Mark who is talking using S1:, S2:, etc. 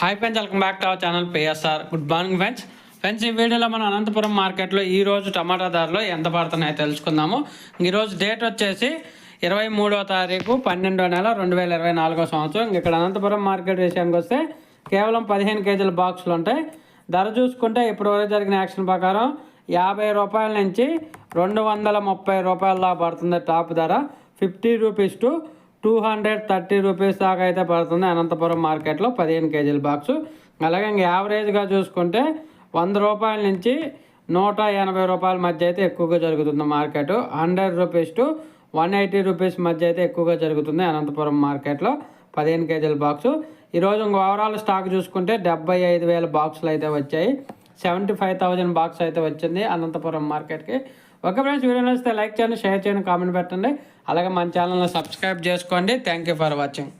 S1: Hi friends welcome back to our channel PSR good morning friends friends ఈ వీడియోలో మనం అనంతపురం మార్కెట్లో ఈ రోజు టమాటా ధరలు ఎంత పడుతున్నాయో తెలుసుకుందాము. ఈరోజు డేట్ వచ్చేసి ఇరవై మూడో తారీఖు పన్నెండో నెల రెండు వేల ఇరవై నాలుగో సంవత్సరం. ఇక్కడ అనంతపురం మార్కెట్ విషయానికి వస్తే కేవలం పదిహేను కేజీల బాక్సులు ఉంటాయి. ధర చూసుకుంటే ఇప్పటివరకు జరిగిన యాక్షన్ ప్రకారం యాభై రూపాయల నుంచి రెండు వందల ముప్పై రూపాయల దాకా పడుతుంది టాప్ ధర. Fifty rupees to two hundred thirty rupees దాకా అయితే పడుతుంది అనంతపురం మార్కెట్లో పదిహేను కేజీల బాక్సు. అలాగే ఇంక యావరేజ్గా చూసుకుంటే వంద రూపాయల నుంచి నూట ఎనభై రూపాయల మధ్య అయితే ఎక్కువగా జరుగుతుంది market. Hundred rupees to one eighty rupees మధ్య అయితే ఎక్కువగా జరుగుతుంది అనంతపురం మార్కెట్లో పదిహేను కేజీల బాక్సు. ఈరోజు ఇంకో ఓవరాల్ స్టాక్ చూసుకుంటే డెబ్బై ఐదు వేల బాక్సులు అయితే వచ్చాయి. సెవెంటీ ఫైవ్ థౌజండ్ బాక్స్ అయితే వచ్చింది అనంతపురం మార్కెట్కి. ఓకే ఫ్రెండ్స్ వీడియో నచ్చితే లైక్ చేయండి షేర్ చేయండి కామెంట్ పెట్టండి. అలాగే మన ఛానల్ని సబ్స్క్రైబ్ చేసుకోండి. Thank you for watching